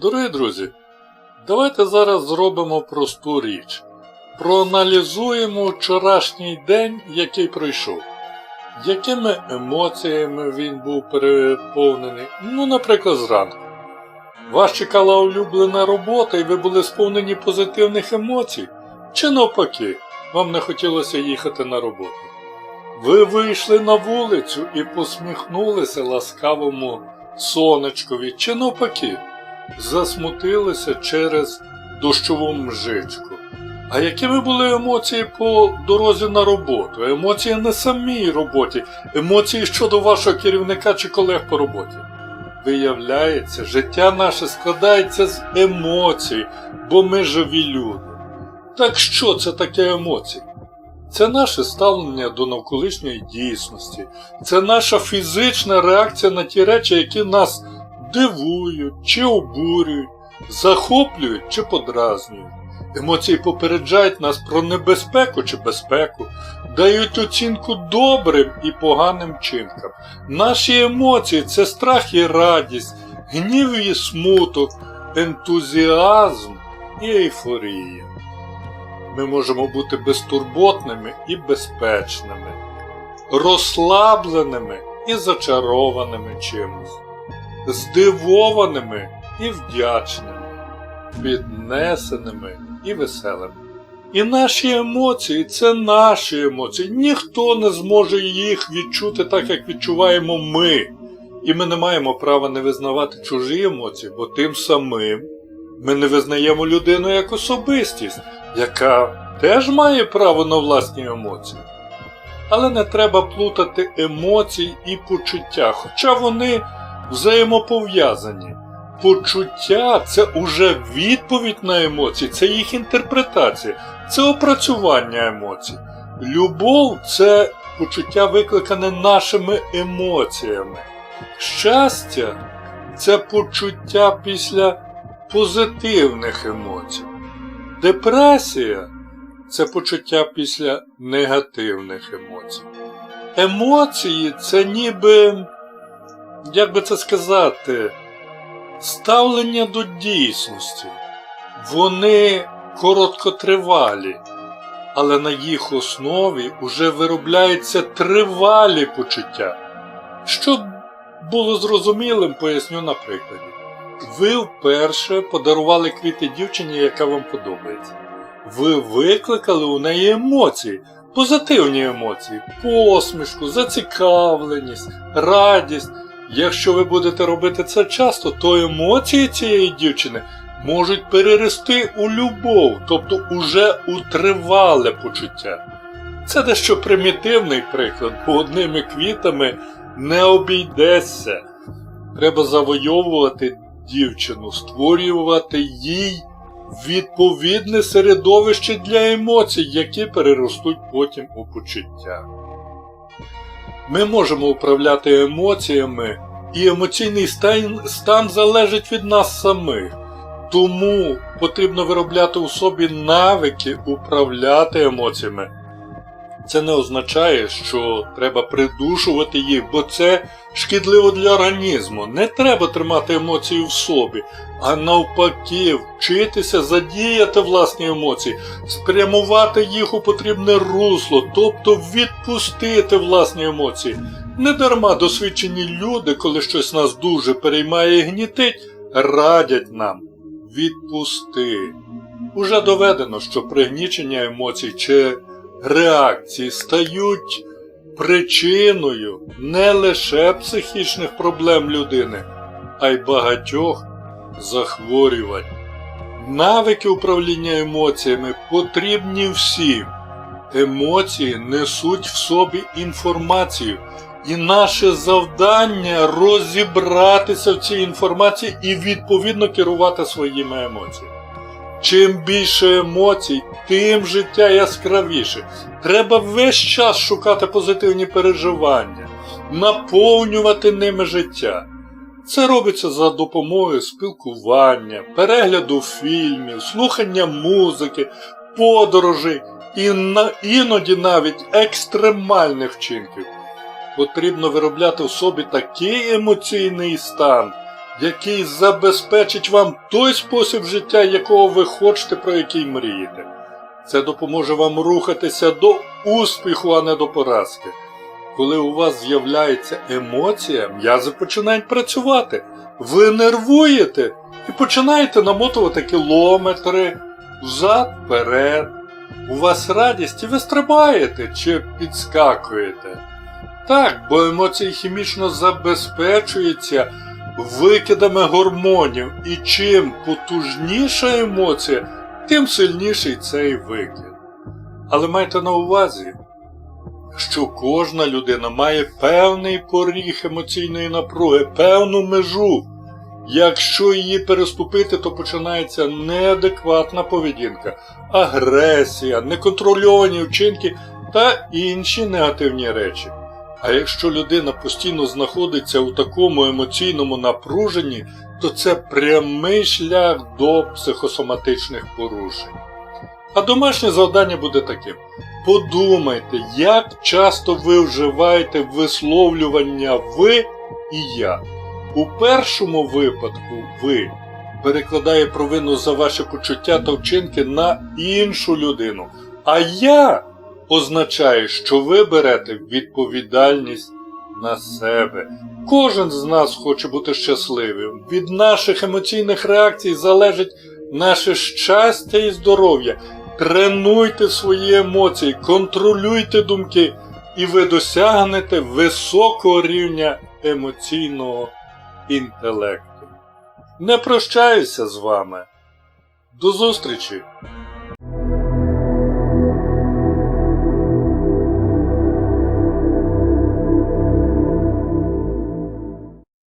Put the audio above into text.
Дорогі друзі, давайте зараз зробимо просту річ. Проаналізуємо вчорашній день, який пройшов. Якими емоціями він був переповнений? Ну, наприклад, зранку. Вас чекала улюблена робота і ви були сповнені позитивних емоцій? Чи навпаки, вам не хотілося їхати на роботу? Ви вийшли на вулицю і посміхнулися ласкавому сонечкові, чи навпаки, засмутилися через дощову мжичку. А якими були емоції по дорозі на роботу? Емоції не самій роботі, емоції щодо вашого керівника чи колег по роботі. Виявляється, життя наше складається з емоцій, бо ми живі люди. Так що це таке емоції? Це наше ставлення до навколишньої дійсності, це наша фізична реакція на ті речі, які нас дивують чи обурюють, захоплюють чи подразнюють. Емоції попереджають нас про небезпеку чи безпеку, дають оцінку добрим і поганим чинкам. Наші емоції це страх і радість, гнів і смуток, ентузіазм і ейфорія. Ми можемо бути безтурботними і безпечними, розслабленими і зачарованими чимось, здивованими і вдячними, піднесеними і веселими. І наші емоції це наші емоції. Ніхто не зможе їх відчути так, як відчуваємо ми. І ми не маємо права не визнавати чужі емоції, бо тим самим ми не визнаємо людину як особистість, яка теж має право на власні емоції. Але не треба плутати емоції і почуття, хоча вони взаємопов'язані. Почуття це уже відповідь на емоції, це їх інтерпретація, це опрацювання емоцій. Любов це почуття викликане нашими емоціями. Щастя це почуття після позитивних емоцій. Депресія це почуття після негативних емоцій. Емоції це ніби, як би це сказати, ставлення до дійсності. Вони короткотривалі, але на їх основі вже виробляються тривалі почуття. Щоб було зрозумілим, поясню на прикладі. Ви вперше подарували квіти дівчині, яка вам подобається. Ви викликали у неї емоції, позитивні емоції, посмішку, зацікавленість, радість. Якщо ви будете робити це часто, то емоції цієї дівчини можуть перерости у любов, тобто уже у тривале почуття. Це дещо примітивний приклад, бо одними квітами не обійдеться. Треба завойовувати дівчину, створювати їй відповідне середовище для емоцій, які переростуть потім у почуття. Ми можемо управляти емоціями, і емоційний стан, стан залежить від нас самих. Тому потрібно виробляти у собі навики управляти емоціями. Це не означає, що треба придушувати їх, бо це шкідливо для організму. Не треба тримати емоції в собі, а навпаки, вчитися задіяти власні емоції, спрямувати їх у потрібне русло, тобто відпустити власні емоції. Недарма досвідчені люди, коли щось нас дуже переймає і гнітить, радять нам відпусти. Уже доведено, що пригнічення емоцій чи реакції стають причиною не лише психічних проблем людини, а й багатьох захворювань. Навики управління емоціями потрібні всім. Емоції несуть в собі інформацію, і наше завдання розібратися в цій інформації і відповідно керувати своїми емоціями. Чим більше емоцій, тим життя яскравіше. Треба весь час шукати позитивні переживання, наповнювати ними життя. Це робиться за допомогою спілкування, перегляду фільмів, слухання музики, подорожей і іноді навіть екстремальних вчинків. Потрібно виробляти в собі такий емоційний стан, який забезпечить вам той спосіб життя, якого ви хочете, про який мрієте. Це допоможе вам рухатися до успіху, а не до поразки. Коли у вас з'являється емоція, м'язи починають працювати. Ви нервуєте і починаєте намотувати кілометри взад, вперед. У вас радість і ви стрибаєте чи підскакуєте. Так, бо емоції хімічно забезпечуються викидами гормонів, і чим потужніша емоція, тим сильніший цей викид. Але майте на увазі, що кожна людина має певний поріг емоційної напруги, певну межу. Якщо її переступити, то починається неадекватна поведінка, агресія, неконтрольовані вчинки та інші негативні речі. А якщо людина постійно знаходиться у такому емоційному напруженні, то це прямий шлях до психосоматичних порушень. А домашнє завдання буде таким. Подумайте, як часто ви вживаєте висловлювання ви і я. У першому випадку ви перекладає провину за ваші почуття та вчинки на іншу людину. А я означає, що ви берете відповідальність на себе. Кожен з нас хоче бути щасливим. Від наших емоційних реакцій залежить наше щастя і здоров'я. Тренуйте свої емоції, контролюйте думки, і ви досягнете високого рівня емоційного інтелекту. Не прощаюся з вами. До зустрічі!